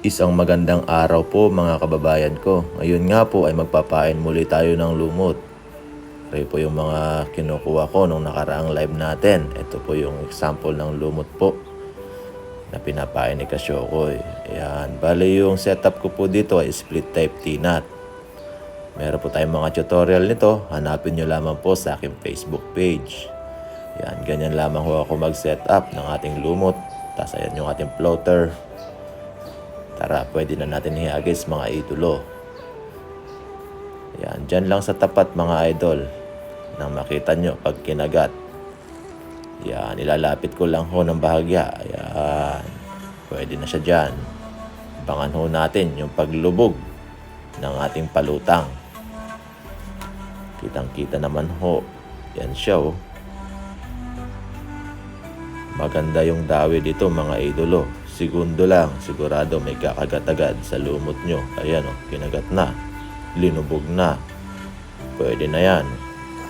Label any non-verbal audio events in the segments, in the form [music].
Isang magandang araw po mga kababayan ko. Ngayon nga po ay magpapain muli tayo ng lumot. Ito po yung mga kinukuha ko nung nakaraang live natin. Ito po yung example ng lumot po na pinapain ni Kasyokoy. Ayan. Bali yung setup ko po dito ay split type T-nut. Meron po tayong mga tutorial nito. Hanapin nyo lamang po sa aking Facebook page. Yan, ganyan lamang ho ako mag-set up ng ating lumot. Tapos ayan yung ating floater. Tara, pwede na natin ihagis mga idolo. Yan, dyan lang sa tapat mga idol. Nang makita nyo pag kinagat. Yan, ilalapit ko lang ho ng bahagya. Yan, pwede na siya dyan. Abangan ho natin yung paglubog ng ating palutang. Kitang-kita naman ho. Yan siya oh. Maganda yung dawi dito mga idolo. Segundo lang, sigurado may kakagat agad sa lumot nyo. Ayan o, kinagat na. Linubog na. Pwede na yan.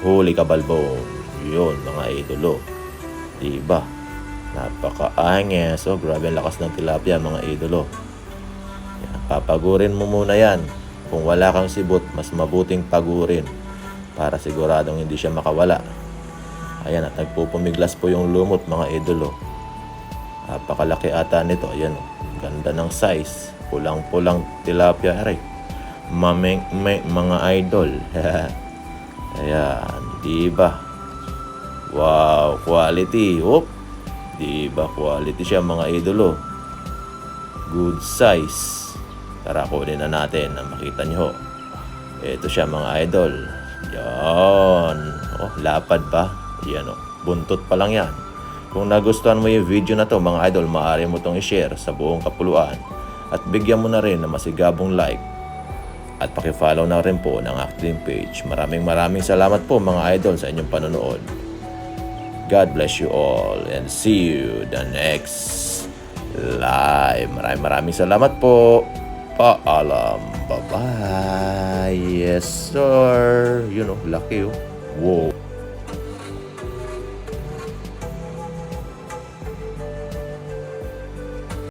Huli ka balbong. Yun mga idolo. Diba? Napaka-anges. Oh, grabe ang lakas ng tilapia mga idolo. Yan, papagurin mo muna yan. Kung wala kang sibot, mas mabuting pagurin. Para siguradong hindi siya makawala. Ayan at nagpupumiglas po yung lumot mga idolo. Napakalaki ata nito. Ayan o. Ganda ng size. Pulang-pulang tilapia. Aray. Mameng may, mga idol. [laughs] Ayan. Diba? Wow. Quality. Oop. Diba quality siya mga idolo. Good size. Tara kunin na natin na makita nyo. Ito siya mga idol. Yan. Oh, lapad pa. Yan oh. Buntot pa lang yan. Kung nagustuhan mo yung video na to mga idol, maaari mo itong i-share sa buong kapuluan. At bigyan mo na rin ng masigabong like. At pakifollow na rin po ng acting page. Maraming maraming salamat po mga idol sa inyong panonood. God bless you all and see you the next live. Maraming maraming salamat po. Paalam. Bye-bye. Yes, sir. You know, lucky oh. Wow.